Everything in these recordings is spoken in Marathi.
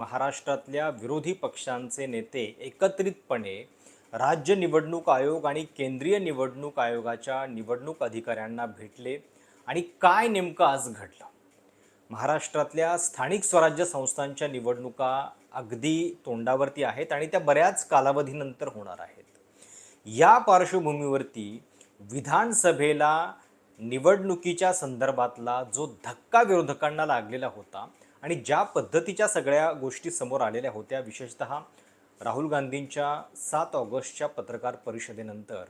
महाराष्ट्रातल्या विरोधी पक्षांचे नेते एकत्रितपणे राज्य निवडणूक आयोग आणि केंद्रीय निवडणूक आयोगाच्या निवडणूक अधिकाऱ्यांना भेटले आणि काय नेमकं आज घडलं? महाराष्ट्रातल्या स्थानिक स्वराज्य संस्थांच्या निवडणुका अगदी तोंडावरती आहेत आणि त्या बऱ्याच कालावधीनंतर होणार आहेत. या पार्श्वभूमीवरती विधानसभेला निवडणुकीच्या संदर्भातला जो धक्का विरोधकांना लागलेला होता आणि ज्या पद्धतीच्या सगळ्या गोष्टी समोर आलेल्या होत्या विशेषतः राहुल गांधींच्या सात ऑगस्टच्या पत्रकार परिषदेनंतर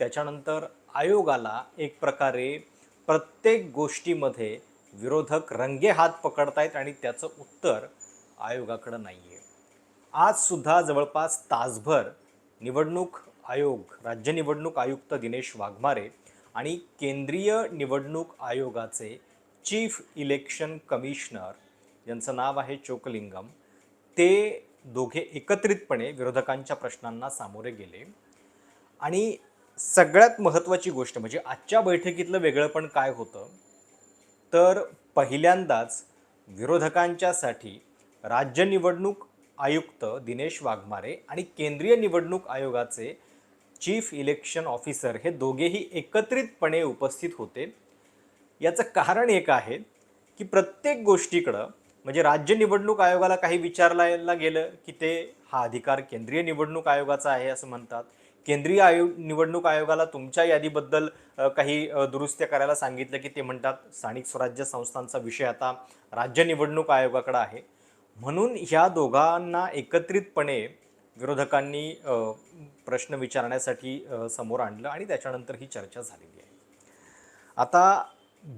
त्याच्यानंतर आयोगाला एक प्रकारे प्रत्येक गोष्टीमध्ये विरोधक रंगे हात पकडतायत आणि त्याचं उत्तर आयोगाकडं नाही आहे आजसुद्धा जवळपास तासभर निवडणूक आयोग राज्य निवडणूक आयुक्त दिनेश वाघमारे आणि केंद्रीय निवडणूक आयोगाचे चीफ इलेक्शन कमिशनर यांचं नाव आहे चोकलिंगम. ते दोघे एकत्रितपणे विरोधकांच्या प्रश्नांना सामोरे गेले. आणि सगळ्यात महत्त्वाची गोष्ट म्हणजे आजच्या बैठकीतलं वेगळंपण काय होतं? तर पहिल्यांदाच विरोधकांच्यासाठी राज्य निवडणूक आयुक्त दिनेश वाघमारे आणि केंद्रीय निवडणूक आयोगाचे चीफ इलेक्शन ऑफिसर हे दोघेही एकत्रितपणे उपस्थित होते. याचं कारण एक आहे की प्रत्येक गोष्टीकडं म्हणजे राज्य निवडणूक आयोगाला काही विचारला गेलं की ते हा अधिकार केंद्रीय निवडणूक आयोगाचा आहे असं म्हणतात. केंद्रीय आयोग निवडणूक आयोगाला तुमच्या यादीबद्दल काही दुरुस्त्या करायला सांगितलं की ते म्हणतात स्थानिक स्वराज्य संस्थांचा विषय आता राज्य निवडणूक आयोगाकडे आहे. म्हणून ह्या दोघांना एकत्रितपणे विरोधकांनी प्रश्न विचारण्यासाठी समोर आणलं आणि त्याच्यानंतर ही चर्चा झालेली आहे. आता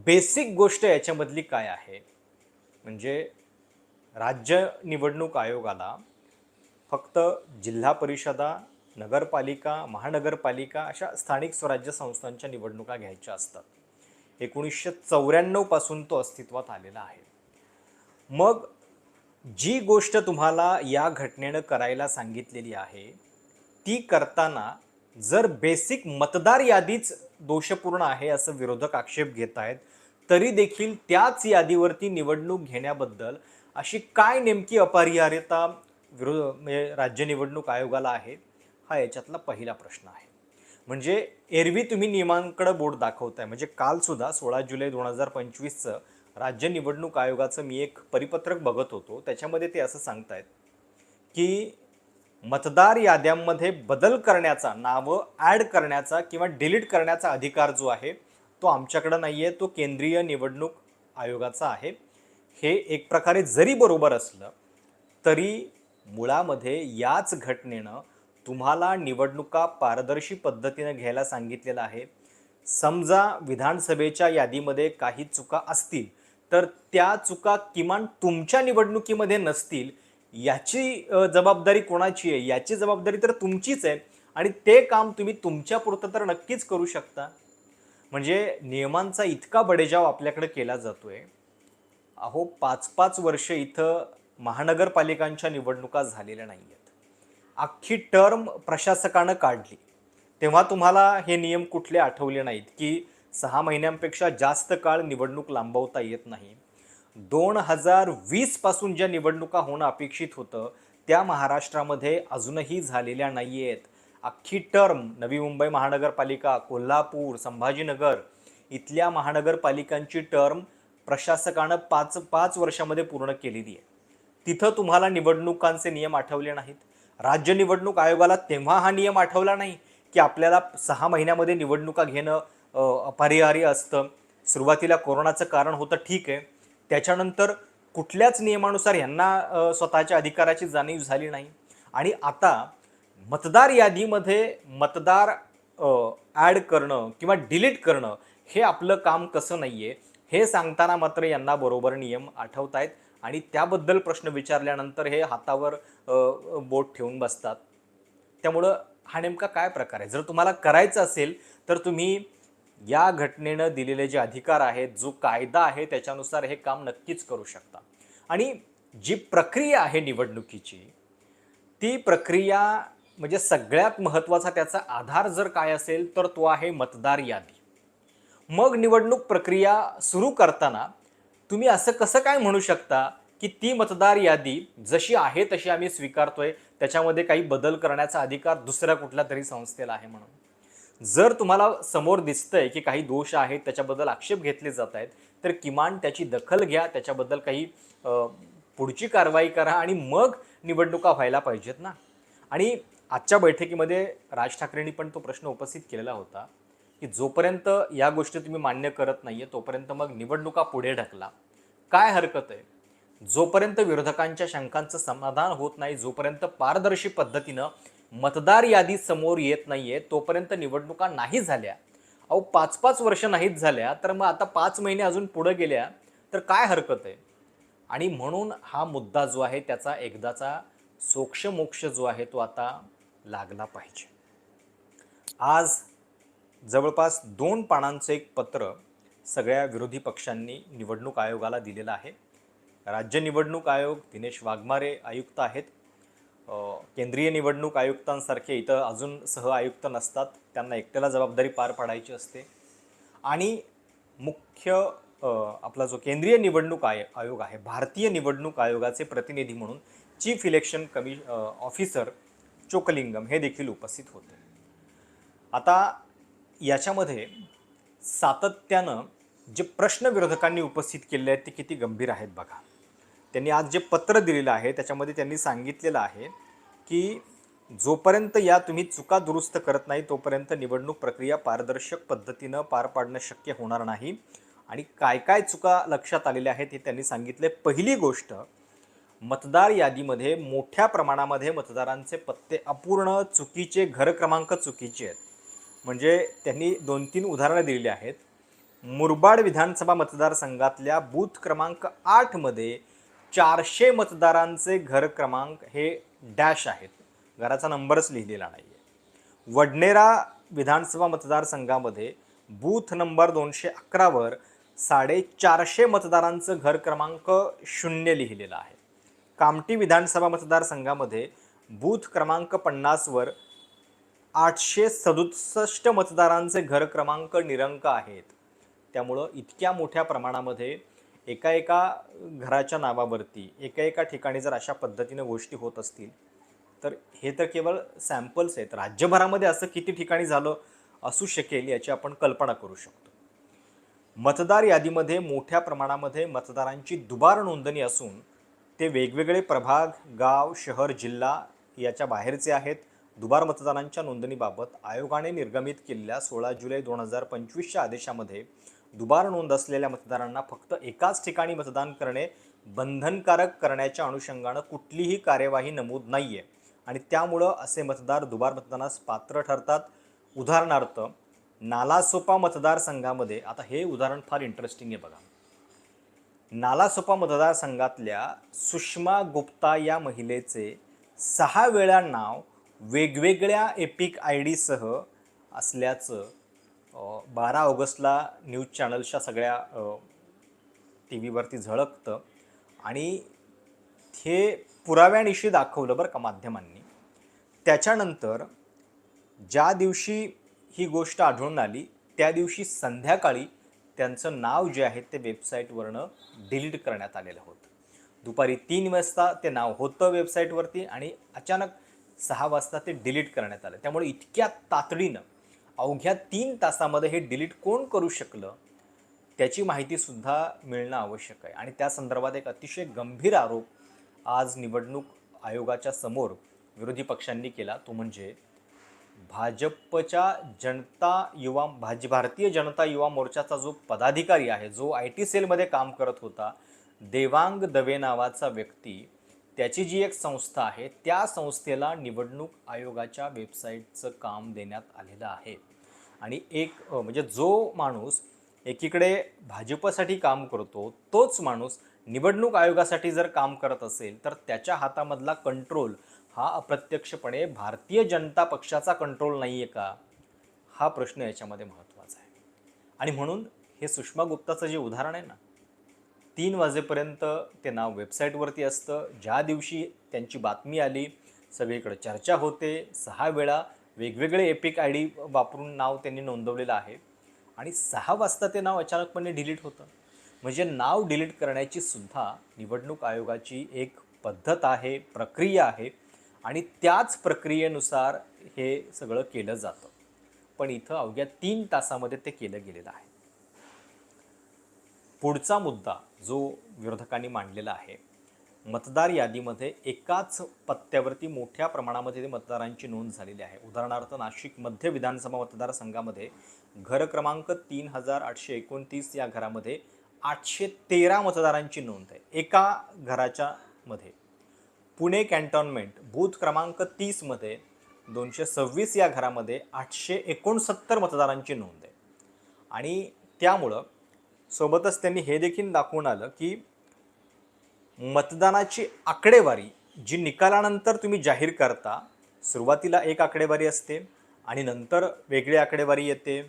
बेसिक गोष्ट याच्यामधली काय आहे? म्हणजे राज्य निवडणूक आयोगाला फक्त जिल्हा परिषदा नगरपालिका महानगरपालिका अशा स्थानिक स्वराज्य संस्थांच्या निवडणुका घ्यायच्या असतात. एकोणीसशे चौऱ्याण्णवपासून तो अस्तित्वात आलेला आहे. मग जी गोष्ट तुम्हाला या घटनेनं करायला सांगितलेली आहे ती करताना जर बेसिक मतदार यादीच दोषपूर्ण आहे असं विरोधक आक्षेप घेत आहेत तरी देखील त्याच यादीवरती निवडणूक घेण्याबद्दल अशी काय नेमकी अपरिहार्यता विरोध म्हणजे राज्य निवडणूक आयोगाला आहे हा याच्यातला पहिला प्रश्न आहे. म्हणजे एरवी तुम्ही नियमांकडे बोट दाखवताय. म्हणजे कालसुद्धा सोळा जुलै दोन हजार पंचवीसचं राज्य निवडणूक आयोगाचं मी एक परिपत्रक बघत होतो. त्याच्यामध्ये ते असं सांगतायत की मतदार याद्यांमध्ये बदल करण्याचा नावं ॲड करण्याचा किंवा डिलीट करण्याचा अधिकार जो आहे तो आमच्याकडं नाही आहे तो केंद्रीय निवडणूक आयोगाचा आहे. हे एक प्रकारे जरी बरोबर असलं तरी मुळामध्ये याच घटनेनं तुम्हाला निवडणुका पारदर्शी पद्धतीनं घ्यायला सांगितलेलं आहे. समजा विधानसभेच्या यादीमध्ये काही चुका असतील तर त्या चुका किमान तुमच्या निवडणुकीमध्ये नसतील याची जबाबदारी कोणाची आहे? याची जबाबदारी तर तुमचीच आहे. आणि ते काम तुम्ही तुमच्या पुरतं तर नक्कीच करू शकता. म्हणजे नियमांचा इतका बडेजाव आपल्याकडे केला जातोय. अहो पाच पाच वर्ष इथं महानगरपालिकांच्या निवडणुका झालेल्या नाही आहेत अख्खी टर्म प्रशासकानं काढली. तेव्हा तुम्हाला हे नियम कुठले आठवले नाहीत की सहा महिन्यांपेक्षा जास्त काळ निवडणूक लांबवता येत नाही? दोन हजार वीसपासून ज्या निवडणुका होणं अपेक्षित होतं त्या महाराष्ट्रामध्ये अजूनही झालेल्या नाही आहेत अख्खी टर्म नवी मुंबई महानगरपालिका कोल्हापूर संभाजीनगर इथल्या महानगरपालिकांची टर्म प्रशासकानं पाच पाच वर्षामध्ये पूर्ण केलेली आहे. तिथं तुम्हाला निवडणुकांचे नियम आठवले नाहीत. राज्य निवडणूक आयोगाला तेव्हा हा नियम आठवला नाही की आपल्याला सहा महिन्यामध्ये निवडणुका घेणं अपरिहार्य असतं. सुरुवातीला कोरोनाचं कारण होतं ठीक आहे. त्याच्यानंतर कुठल्याच नियमानुसार यांना स्वतःच्या अधिकाराची जाणीव झाली नाही. आणि आता मतदार यादीमध्ये मतदार ॲड करणं किंवा डिलीट करणं हे आपलं काम कसं नाही आहे हे सांगताना मात्र यांना बरोबर नियम आठवत आहेत आणि त्याबद्दल प्रश्न विचारल्यानंतर हे हातावर बोट ठेवून बसतात. त्यामुळं हा नेमका काय प्रकार आहे? जर तुम्हाला करायचं असेल तर तुम्ही या घटनेनं दिलेले जे अधिकार आहेत जो कायदा आहे त्याच्यानुसार हे काम नक्कीच करू शकता. आणि जी प्रक्रिया आहे निवडणुकीची ती प्रक्रिया म्हणजे सगळ्यात महत्त्वाचा त्याचा आधार जर काय असेल तर तो आहे मतदार यादी. मग निवडणूक प्रक्रिया सुरू करताना तुम्ही असं कसं काय म्हणू शकता की ती मतदार यादी जशी आहे तशी आम्ही स्वीकारतोय त्याच्यामध्ये काही बदल करण्याचा अधिकार दुसऱ्या कुठल्या तरी संस्थेला आहे म्हणून? जर तुम्हाला समोर दिसतंय की काही दोष आहेत त्याच्याबद्दल आक्षेप घेतले जात आहेत तर किमान त्याची दखल घ्या त्याच्याबद्दल काही पुढची कारवाई करा आणि मग निवडणुका व्हायला पाहिजेत ना. आणि आजच्या बैठकीमध्ये राज ठाकरेंनी पण तो प्रश्न उपस्थित केलेला होता की जोपर्यंत या गोष्टी तुम्ही मान्य करत नाहीये तोपर्यंत मग निवडणुका पुढे ढकला. काय हरकत आहे? जोपर्यंत विरोधकांच्या शंकांचं समाधान होत नाही जोपर्यंत पारदर्शी पद्धतीनं मतदार यादी समोर येत नाहीये तोपर्यंत निवडणुका नाही झाल्या. अहो पाच पाच वर्ष नाहीच झाल्या तर मग आता पाच महिने अजून पुढे गेल्या तर काय हरकत आहे? आणि म्हणून हा मुद्दा जो आहे त्याचा एकदाचा सोक्षमोक्ष जो आहे तो आता लागला पाहिजे. आज जवळपास दोन पानांचं एक पत्र सगळ्या विरोधी पक्षांनी निवडणूक आयोगाला दिलेलं आहे. राज्य निवडणूक आयोग दिनेश वाघमारे आयुक्त आहेत. केंद्रीय निवडणूक आयुक्तांसारखे इथं अजून सह आयुक्त नसतात. त्यांना एकट्याला जबाबदारी पार पाडायची असते. आणि मुख्य आपला जो केंद्रीय निवडणूक आय आयोग आहे भारतीय निवडणूक आयोगाचे प्रतिनिधी म्हणून चीफ इलेक्शन कमी ऑफिसर चोकलिंगम हे देखील उपस्थित होते. आता याच्यामध्ये सातत्यानं जे प्रश्न विरोधकांनी उपस्थित केले आहेत ते किती गंभीर आहेत बघा. त्यांनी आज जे पत्र दिलेलं आहे त्याच्यामध्ये त्यांनी सांगितलेलं आहे की जोपर्यंत या तुम्ही चुका दुरुस्त करत नाही तोपर्यंत निवडणूक प्रक्रिया पारदर्शक पद्धतीनं पार पाडणं शक्य होणार नाही. आणि काय काय चुका लक्षात आलेल्या आहेत हे त्यांनी सांगितले पहिली गोष्ट मतदार यादीमध्ये मोठ्या प्रमाणामध्ये मतदारांचे पत्ते अपूर्ण चुकीचे घर क्रमांक चुकीचे आहेत. म्हणजे त्यांनी दोन तीन उदाहरणं दिलेली आहेत. मुरबाड विधानसभा मतदारसंघातल्या बूथ क्रमांक आठमध्ये चारशे मतदारांचे घर क्रमांक हे डॅश आहेत. घराचा नंबरच लिहिलेला नाही आहे वडनेरा विधानसभा मतदारसंघामध्ये बूथ नंबर दोनशे अकरावर साडेचारशे मतदारांचं घर क्रमांक शून्य लिहिलेलं आहे. कामठी विधानसभा मतदारसंघामध्ये बूथ क्रमांक पन्नासवर आठशे सदुसष्ट मतदारांचे घर क्रमांक निरंक आहेत. त्यामुळं इतक्या मोठ्या प्रमाणामध्ये एका एका घराच्या नावावरती एका एका ठिकाणी जर अशा पद्धतीनं गोष्टी होत असतील तर हे तर केवळ सॅम्पल्स आहेत. राज्यभरामध्ये असं किती ठिकाणी झालं असू शकेल याची आपण कल्पना करू शकतो. मतदार यादीमध्ये मोठ्या प्रमाणामध्ये मतदारांची दुबार नोंदणी असून ते वेगवेगळे प्रभाग गाव शहर जिल्हा याच्या बाहेरचे आहेत. दुबार मतदारांच्या नोंदणीबाबत आयोगाने निर्गमित केलेल्या सोळा जुलै दोन हजार पंचवीसच्या आदेशामध्ये दुबार नोंद असलेल्या मतदारांना फक्त एकाच ठिकाणी मतदान करणे बंधनकारक करण्याच्या अनुषंगानं कुठलीही कार्यवाही नमूद नाही आहे आणि त्यामुळं असे मतदार दुबार मतदानास पात्र ठरतात. उदाहरणार्थ नालासोपा मतदारसंघामध्ये आता हे उदाहरण फार इंटरेस्टिंग आहे बघा. नालासोपा मतदारसंघातल्या सुषमा गुप्ता या महिलेचे सहा वेळा नाव वेगवेगळ्या एपिक आय डीसह असल्याचं बारा ऑगस्टला न्यूज चॅनल्सच्या सगळ्या टी व्हीवरती झळकतं. आणि हे पुराव्यानिशी दाखवलं बरं का माध्यमांनी. त्याच्यानंतर ज्या दिवशी ही गोष्ट आढळून आली त्या दिवशी संध्याकाळी त्यांचं नाव जे आहे ते वेबसाईटवरनं डिलीट करण्यात आलेलं होतं. दुपारी तीन वाजता ते नाव होतं वेबसाईटवरती आणि अचानक सहा वाजता ते डिलीट करण्यात आलं. त्यामुळे इतक्या तातडीनं अवघ्या तीन तासामध्ये हे डिलीट कोण करू शकलं त्याची माहितीसुद्धा मिळणं आवश्यक आहे. आणि त्या संदर्भात एक अतिशय गंभीर आरोप आज निवडणूक आयोगाच्या समोर विरोधी पक्षांनी केला तो म्हणजे भाजपच्या जनता युवा भाज भारतीय जनता युवा मोर्चाचा जो पदाधिकारी आहे जो आय टी सेलमध्ये काम करत होता देवांग दवे नावाचा व्यक्ती त्याची जी एक संस्था आहे त्या संस्थेला निवडणूक आयोगाच्या वेबसाईटचं काम देण्यात आलेलं आहे. आणि एक म्हणजे जो माणूस एकीकडे भाजपसाठी काम करतो तोच माणूस निवडणूक आयोगासाठी जर काम करत असेल तर त्याच्या हातामधला कंट्रोल हा अप्रत्यक्षपणे भारतीय जनता पक्षाचा कंट्रोल नाही आहे का? हा प्रश्न याच्यामध्ये महत्त्वाचा आहे. आणि म्हणून हे सुषमा गुप्ताचं जे उदाहरण आहे ना तीन वाजेपर्यंत ते नाव वेबसाईटवरती असतं. ज्या दिवशी त्यांची बातमी आली सगळीकडे चर्चा होते. सहा वेळा वेगवेगळे एपिक आय डी वापरून नाव त्यांनी नोंदवलेलं आहे. आणि सहा वाजता ते नाव अचानकपणे डिलीट होतं. म्हणजे नाव डिलीट करण्याची सुद्धा निवडणूक आयोगाची एक पद्धत आहे प्रक्रिया आहे. आणि त्याच प्रक्रियेनुसार हे सगळं केलं जातं. पण इथं अवघ्या तीन तासामध्ये ते केलं गेलेलं आहे. पुढचा मुद्दा जो विरोधकांनी मांडलेला आहे मतदार यादीमध्ये एकाच पत्त्यावरती मोठ्या प्रमाणामध्ये ते मतदारांची नोंद झालेली आहे. उदाहरणार्थ नाशिक मध्य विधानसभा मतदारसंघामध्ये घर क्रमांक तीन हजार आठशे एकोणतीस या घरामध्ये आठशे तेरा मतदारांची नोंद आहे. एका घराच्या मध्ये. पुणे कॅन्टॉनमेंट बूथ क्रमांक तीसमध्ये दोनशे सव्वीस या घरामध्ये आठशे एकोणसत्तर मतदारांची नोंद आहे. आणि त्यामुळं सोबतच त्यांनी हे देखील दाखवून आलं की मतदानाची आकडेवारी जी निकालानंतर तुम्ही जाहीर करता सुरुवातीला एक आकडेवारी असते आणि नंतर वेगळी आकडेवारी येते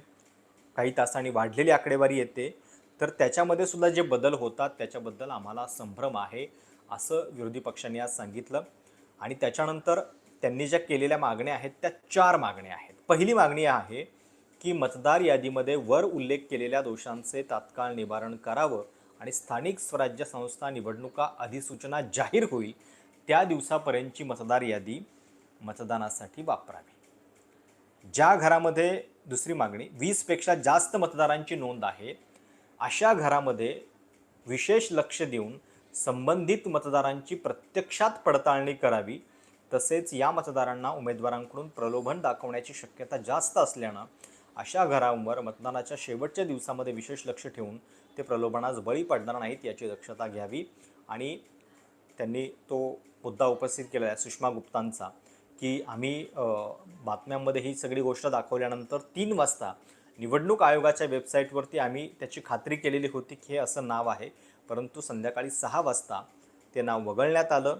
काही तासांनी वाढलेली आकडेवारी येते तर त्याच्यामध्ये सुद्धा जे बदल होतात त्याच्याबद्दल आम्हाला संभ्रम आहे. असं विरोधी पक्षांनी आज सांगितलं. आणि त्याच्यानंतर त्यांनी ज्या केलेल्या मागण्या आहेत त्या चार मागण्या आहेत. पहिली मागणी आहे की मतदार यादीमध्ये वर उल्लेख केलेल्या दोषांचे तात्काळ निवारण करावं आणि स्थानिक स्वराज्य संस्था निवडणुका अधिसूचना जाहीर होईल त्या दिवसापर्यंतची मतदार यादी मतदानासाठी वापरावी. ज्या घरामध्ये दुसरी मागणी वीसपेक्षा जास्त मतदारांची नोंद आहे अशा घरामध्ये विशेष लक्ष देऊन संबंधित मतदारांची प्रत्यक्षात पडताळणी करावी. तसेच या मतदारांना उमेदवारांकडून प्रलोभन दाखवण्याची शक्यता जास्त असल्यानं अशा घरांवर मतदानाच्या शेवटच्या दिवसामध्ये विशेष लक्ष ठेवून ते प्रलोभनास बळी पडणार नाहीत याची दक्षता घ्यावी. आणि त्यांनी तो मुद्दा उपस्थित केला आहे सुषमा गुप्तांचा की आम्ही बातम्यांमध्ये ही सगळी गोष्ट दाखवल्यानंतर तीन वाजता निवडणूक आयोगाच्या वेबसाईटवरती आम्ही त्याची खात्री केलेली होती की हे असं नाव आहे. परंतु संध्याकाळी सहा वाजता ते नाव वगळण्यात आलं.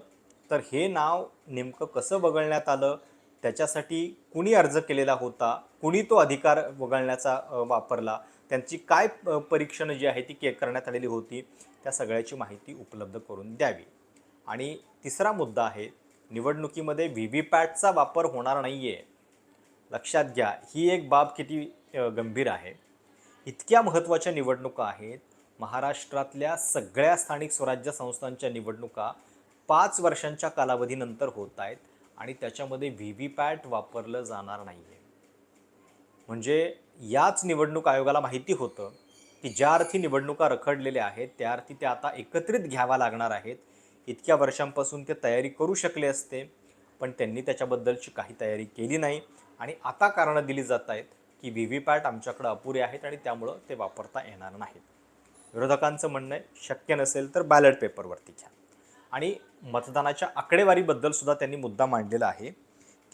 तर हे नाव नेमकं कसं वगळण्यात आलं? त्याच्यासाठी कुणी अर्ज केलेला होता? कुणी तो अधिकार वगळण्याचा वापरला? त्यांची काय परीक्षणं जी आहे ती के करण्यात आलेली होती? त्या सगळ्याची माहिती उपलब्ध करून द्यावी. आणि तिसरा मुद्दा आहे निवडणुकीमध्ये व्ही व्ही पॅटचा वापर होणार नाही आहे लक्षात घ्या ही एक बाब किती गंभीर आहे. इतक्या महत्त्वाच्या निवडणुका आहेत महाराष्ट्रातल्या सगळ्या स्थानिक स्वराज्य संस्थांच्या निवडणुका पाच वर्षांच्या कालावधीनंतर होत आहेत आणि त्याच्यामध्ये व्ही व्ही पॅट वापरलं जाणार नाही आहे म्हणजे याच निवडणूक आयोगाला माहिती होतं की ज्या अर्थी निवडणुका रखडलेल्या आहेत त्या अर्थी त्या आता एकत्रित घ्याव्या लागणार आहेत. इतक्या वर्षांपासून ते तयारी करू शकले असते पण त्यांनी त्याच्याबद्दलची काही तयारी केली नाही. आणि आता कारणं दिली जात आहेत की व्ही व्ही पॅट आमच्याकडं अपुरे आहेत आणि त्यामुळं ते वापरता येणार नाहीत. विरोधकांचं म्हणणं आहे शक्य नसेल तर बॅलेट पेपरवरती घ्या. आणि मतदानाच्या आकडेवारीबद्दल सुद्धा त्यांनी मुद्दा मांडलेला आहे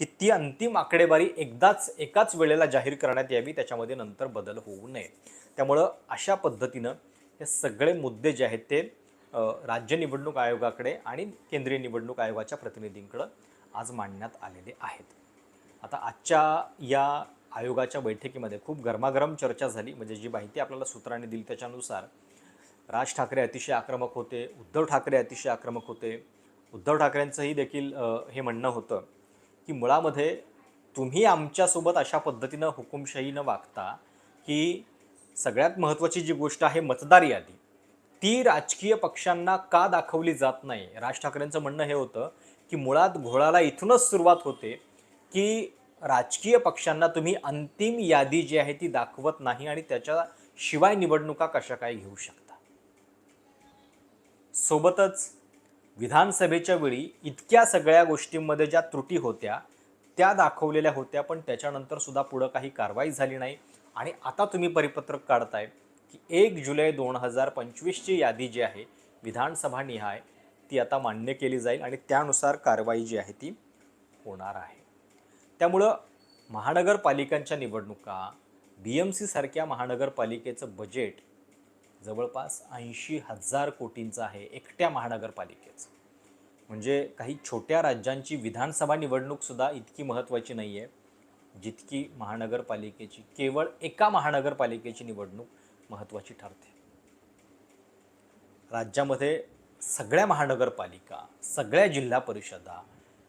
की ती अंतिम आकडेवारी एकदाच एकाच वेळेला जाहीर करण्यात यावी त्याच्यामध्ये नंतर बदल होऊ नये. त्यामुळं अशा पद्धतीनं हे सगळे मुद्दे जे आहेत ते राज्य निवडणूक आयोगाकडे आणि केंद्रीय निवडणूक आयोगाच्या प्रतिनिधींकडं आज मांडण्यात आलेले आहेत. आता आजच्या या आयोगाच्या बैठकीमध्ये खूप गरमागरम चर्चा झाली. म्हणजे जी माहिती आपल्याला सूत्रांनी दिली त्याच्यानुसार राज ठाकरे अतिशय आक्रमक होते उद्धव ठाकरे अतिशय आक्रमक होते. उद्धव ठाकरेंचंही देखील हे म्हणणं होतं की मुळामध्ये तुम्ही आमच्यासोबत अशा पद्धतीनं हुकुमशाहीनं वागता की सगळ्यात महत्त्वाची जी गोष्ट आहे मतदार यादी ती राजकीय पक्षांना का दाखवली जात नाही? राज ठाकरेंचं म्हणणं हे होतं की मुळात घोळाला इथूनच सुरुवात होते की राजकीय पक्षांना तुम्ही अंतिम यादी जी आहे ती दाखवत नाही आणि त्याच्याशिवाय निवडणुका कशा काय घेऊ शकता? सोबतच विधानसभेच्या वेळी इतक्या सगळ्या गोष्टींमध्ये ज्या त्रुटी होत्या त्या दाखवलेल्या होत्या पण त्याच्यानंतर सुद्धा पुढं काही कारवाई झाली नाही. आणि आता तुम्ही परिपत्रक काढताय की एक जुलै दोन हजार पंचवीसची यादी जी आहे विधानसभा निहाय ती आता मान्य केली जाईल आणि त्यानुसार कारवाई जी आहे ती होणार आहे. त्यामुळं महानगरपालिकांच्या निवडणुका बी एम सीसारख्या महानगरपालिकेचं बजेट जवळपास ऐंशी हजार कोटींचं आहे एकट्या महानगरपालिकेचं. म्हणजे काही छोट्या राज्यांची विधानसभा निवडणूकसुद्धा इतकी महत्त्वाची नाही आहे. जितकी महानगरपालिकेची केवळ एका महानगरपालिकेची निवडणूक महत्त्वाची ठरते. राज्यामध्ये सगळ्या महानगरपालिका सगळ्या जिल्हा परिषदा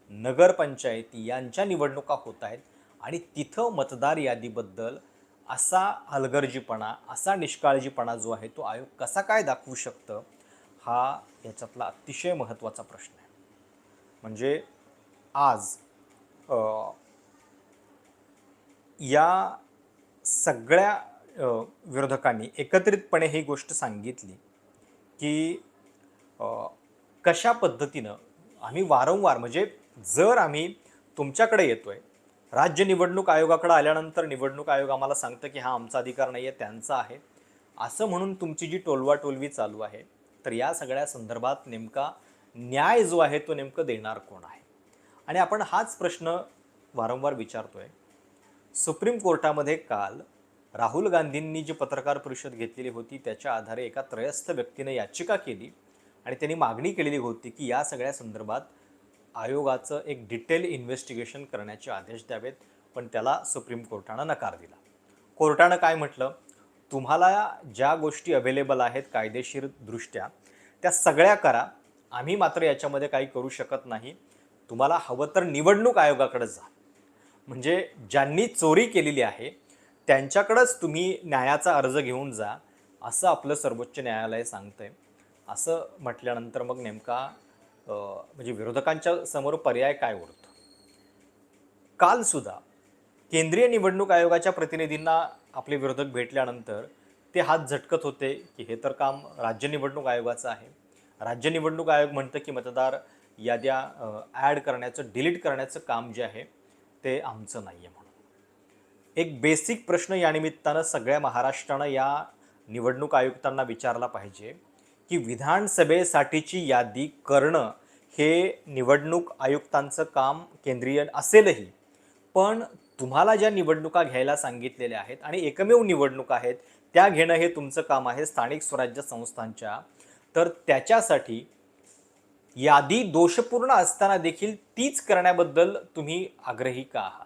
नगरपंचायती यांच्या निवडणुका होत आहेत आणि तिथं मतदार यादीबद्दल असा हलगर्जीपणा असा निष्काळजीपणा जो आहे तो आयोग कसा काय दाखवू शकतं हा याच्यातला अतिशय महत्त्वाचा प्रश्न आहे. म्हणजे आज या सगळ्या विरोधकांनी एकत्रितपणे ही गोष्ट सांगितली की कशा पद्धतीनं आम्ही वारंवार म्हणजे जर आम्ही तुमच्याकडे येतो आहे राज्य निवडणूक आयोगाकडे आल्यानंतर निवडणूक आयोग आम्हाला सांगतं की हा आमचा अधिकार नाही आहे त्यांचा आहे. असं म्हणून तुमची जी टोलवाटोलवी चालू आहे तर या सगळ्या संदर्भात नेमका न्याय जो आहे तो नेमकं देणार कोण आहे? आणि आपण हाच प्रश्न वारंवार विचारतोय. सुप्रीम कोर्टामध्ये काल राहुल गांधींनी जी पत्रकार परिषद घेतलेली होती त्याच्या आधारे एका त्रयस्थ व्यक्तीने याचिका केली आणि त्यांनी मागणी केलेली होती की या सगळ्या संदर्भात आयोगाचं एक डिटेल इन्व्हेस्टिगेशन करण्याचे आदेश द्यावेत पण त्याला सुप्रीम कोर्टानं नकार दिला. कोर्टानं काय म्हटलं? तुम्हाला ज्या गोष्टी अवेलेबल आहेत कायदेशीर दृष्ट्या त्या सगळ्या करा. आम्ही मात्र याच्यामध्ये काही करू शकत नाही. तुम्हाला हवं तर निवडणूक आयोगाकडे जा. म्हणजे ज्यांनी चोरी केलेली आहे त्यांच्याकडंच तुम्ही न्यायाचा अर्ज घेऊन जा असं आपलं सर्वोच्च न्यायालय सांगतंय. असं म्हटल्यानंतर मग नेमका म्हणजे विरोधकांच्या समोर पर्याय काय उरतो कालसुद्धा केंद्रीय निवडणूक आयोगाच्या प्रतिनिधींना आपले विरोधक भेटल्यानंतर ते हात झटकत होते की हे तर काम राज्य निवडणूक आयोगाचं आहे. राज्य निवडणूक आयोग म्हणतं की मतदार याद्या ॲड करण्याचं डिलीट करण्याचं काम जे आहे ते आमचं नाही आहे म्हणून. एक बेसिक प्रश्न यानिमित्तानं सगळ्या महाराष्ट्रानं या निवडणूक आयुक्तांना विचारला पाहिजे. की विधानसभेसाठीची यादी करणं हे निवडणूक आयुक्तांचं काम केंद्रीय असेलही. पण तुम्हाला ज्या निवडणुका घ्यायला सांगितलेल्या आहेत आणि एकमेव निवडणुका आहेत त्या घेणं हे तुमचं काम आहे स्थानिक स्वराज्य संस्थांच्या. तर त्याच्यासाठी यादी दोषपूर्ण असताना देखील तीच करण्याबद्दल तुम्ही आग्रही का आहात?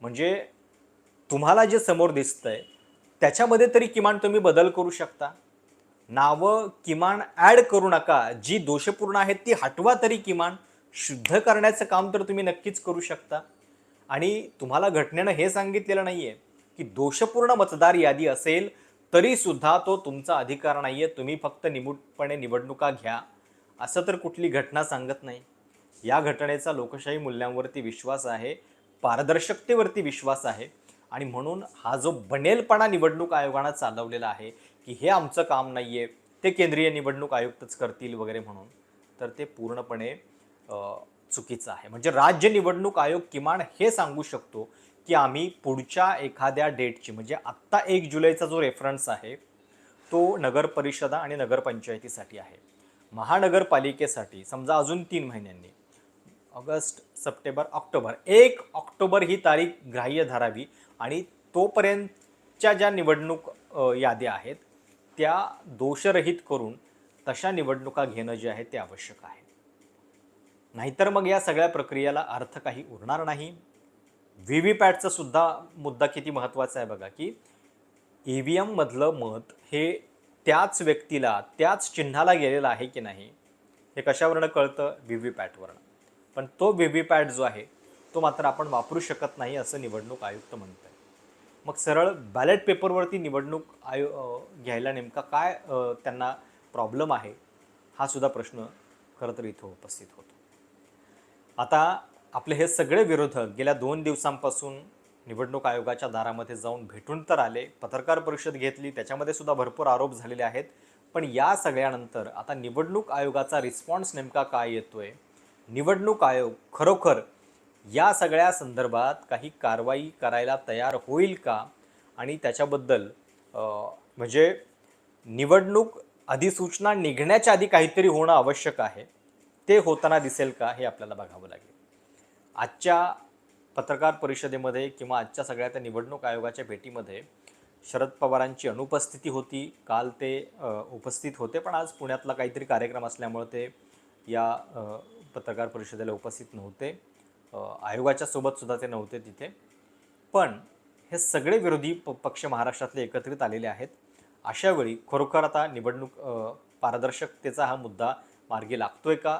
म्हणजे तुम्हाला जे समोर दिसतंय त्याच्यामध्ये तरी किमान तुम्ही बदल करू शकता? नावं किमान ॲड करू नका. जी दोषपूर्ण आहेत ती हटवा तरी किमान. शुद्ध करण्याचं काम तर तुम्ही नक्कीच करू शकता. आणि तुम्हाला घटनेनं हे सांगितलेलं नाही आहे की दोषपूर्ण मतदार यादी असेल तरीसुद्धा तो तुमचा अधिकार नाही आहे तुम्ही फक्त निमूटपणे निवडणुका घ्या. असं तर कुठली घटना सांगत नाही. या घटनेचा लोकशाही मूल्यांवरती विश्वास आहे पारदर्शकतेवरती विश्वास आहे. आणि म्हणून हा जो बनेलपणा निवडणूक आयोगानं चालवलेला आहे की हे आमचं काम नाही आहे ते केंद्रीय निवडणूक आयुक्तच करतील वगैरे म्हणून तर ते पूर्णपणे चुकीचं आहे. म्हणजे राज्य निवडणूक आयोग किमान हे सांगू शकतो की आम्ही पुढच्या एखाद्या डेटची म्हणजे आत्ता एक जुलैचा जो रेफरन्स आहे तो नगर परिषदा आणि नगरपंचायतीसाठी आहे. महानगरपालिकेसाठी समजा अजून तीन महिन्यांनी ऑगस्ट सप्टेंबर ऑक्टोबर एक ऑक्टोबर ही तारीख ग्राह्य धरावी आणि तोपर्यंतच्या ज्या निवडणूक याद्या आहेत त्या दोषरहित करून तशा निवडणुका घेणं जे आहे ते आवश्यक आहे. नाहीतर मग या सगळ्या प्रक्रियेला अर्थ काही उरणार नाही. व्ही व्ही पॅटचा सुद्धा मुद्दा किती महत्त्वाचा आहे बघा की ई व्ही एममधलं मत हे त्याच व्यक्तीला त्याच चिन्हाला गेलेलं आहे की नाही हे कशावरनं कळतं? व्ही व्ही पॅटवरनं पण तो व्ही व्ही पॅट जो आहे तो मात्र आपण वापरू शकत नाही असं निवडणूक आयुक्त म्हणतं आहे मग सरळ बॅलेट पेपरवरती निवडणूक आयो घ्यायला नेमका काय त्यांना प्रॉब्लेम आहे हा सुद्धा प्रश्न खरं तर इथं उपस्थित होतो. आता आपले हे सगळे विरोधक गेल्या दोन दिवसांपासून निवडणूक आयोगाच्या दारामध्ये जाऊन भेटून तर आले पत्रकार परिषद घेतली त्याच्यामध्ये सुद्धा भरपूर आरोप झालेले आहेत पण या सगळ्यानंतर आता निवडणूक आयोगाचा रिस्पॉन्स नेमका काय येतोय? निवडणूक आयोग खरोखर या सगळ्या संदर्भात काही कारवाई करायला तयार होईल का? आणि त्याच्याबद्दल म्हणजे निवडणूक अधिसूचना निघण्याच्या आधी काहीतरी होणं आवश्यक आहे. ते होताना दिसेल का हे आपल्याला बघावं लागेल. आजच्या पत्रकार परिषदेमध्ये किंवा आजच्या सगळ्या त्या निवडणूक आयोगाच्या भेटीमध्ये शरद पवारांची अनुपस्थिती होती. काल ते उपस्थित होते पण आज पुण्यातला काहीतरी कार्यक्रम असल्यामुळे ते या पत्रकार परिषदेला उपस्थित नव्हते. आयोगाच्या सोबत सुद्धा ते नव्हते तिथे. पण हे सगळे विरोधी प पक्ष महाराष्ट्रातले एकत्रित आलेले आहेत. अशा वेळी खरोखर आता निवडणूक पारदर्शकतेचा हा मुद्दा मार्गी लागतोय का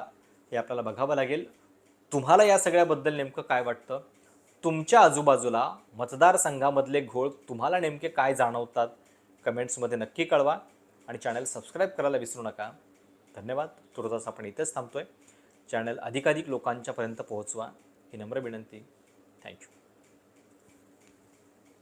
हे आपल्याला बघावं लागेल. तुम्हाला या सगळ्याबद्दल नेमकं काय वाटतं? तुमच्या आजूबाजूला मतदारसंघामधले घोळ तुम्हाला नेमके काय जाणवतात? कमेंट्समध्ये नक्की कळवा आणि चॅनल सबस्क्राईब करायला विसरू नका. धन्यवाद. तुर्तास आपण इथेच थांबतोय. चॅनल अधिकाधिक लोकांच्यापर्यंत पोहोचवा. ही नम्र विनंती थँक्यू